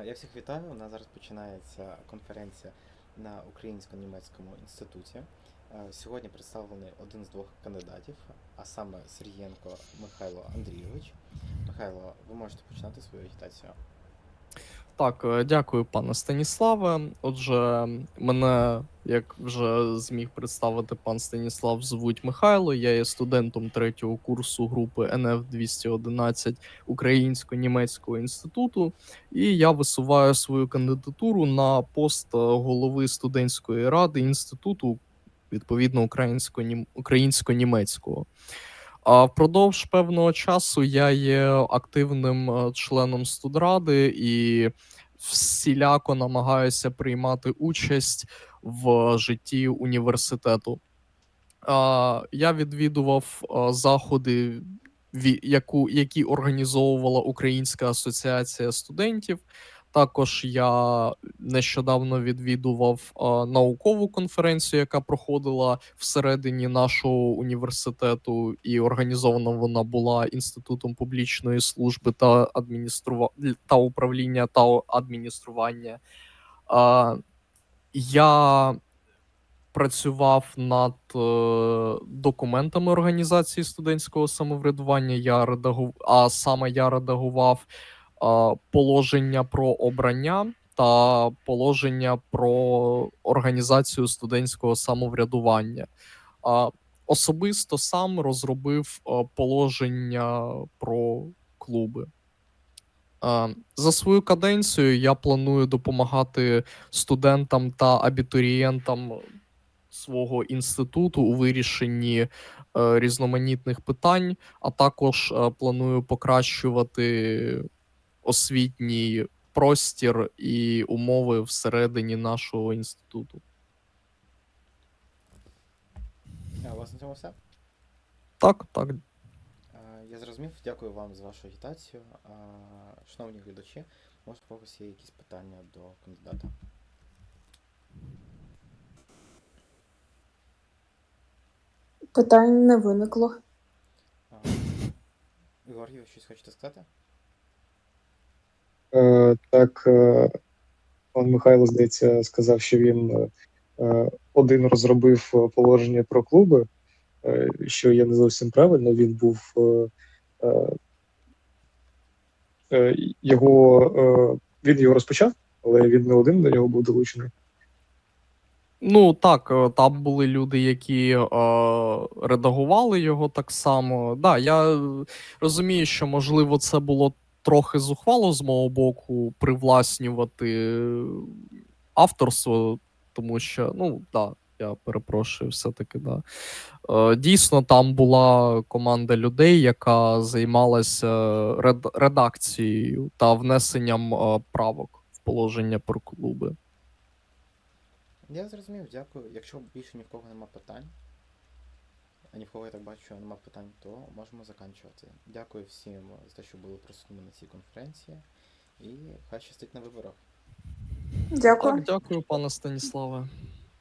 Я всіх вітаю. У нас зараз починається конференція на Українсько-німецькому інституті. Е, Сьогодні представлений один з двох кандидатів, а саме Сергієнко Михайло Андрійович. Михайло, ви можете починати свою агітацію. Так, е, дякую, пане Станіславе. Отже, мене, як вже зміг представити пан Станіслав, звуть Михайло. Я є студентом третього курсу групи НФ 211 Українсько-німецького інституту, і я висуваю свою кандидатуру на пост голови студентської ради інституту, відповідно, українсько-нім- українсько-німецького. А впродовж певного часу я є активним е, членом студради і всіляко намагаюся приймати участь в житті університету. Я відвідував а, заходи, яку, які організовувала Українська асоціація студентів. Також я нещодавно відвідував а, наукову конференцію, яка проходила всередині нашого університету, і організована вона була Інститутом публічної служби та адмініструва... та управління та адміністрування. А, я працював над е, документами організації студентського самоврядування. Я редагу... А саме я редагував положення про обрання та положення про організацію студентського самоврядування. Особисто сам розробив положення про клуби. За свою каденцію я планую допомагати студентам та абітурієнтам свого інституту у вирішенні е, різноманітних питань, а також е, планую покращувати освітній простір і умови всередині нашого інституту. Е, У вас на цьому все? Так, так. Е, Я зрозумів, дякую вам за вашу агітацію. Е, Шановні глядачі, може у когось є якісь питання до кандидата? Питань не виникло. Е, Ігор, ви щось хочете сказати? Е, Так, е, пан Михайло, здається, сказав, що він е, один розробив положення про клуби, що є не зовсім правильно. Він був його, він його розпочав, але він не один до нього був долучений. Ну так, там були люди, які е, редагували його так само. Да, я розумію, що можливо це було трохи зухвало з мого боку привласнювати е, авторство, тому що, ну да, я перепрошую, все-таки, да. Е, дійсно, там була команда людей, яка займалася ред- редакцією та внесенням е, правок в положення про клуби. Я зрозумів, дякую. Якщо більше ні в кого нема питань, ні в кого я так бачу, нема питань, то можемо заканчувати. Дякую всім за те, що були присутніми на цій конференції. І хай щастить на виборах. Дякую. Так, дякую, пане Станіславе.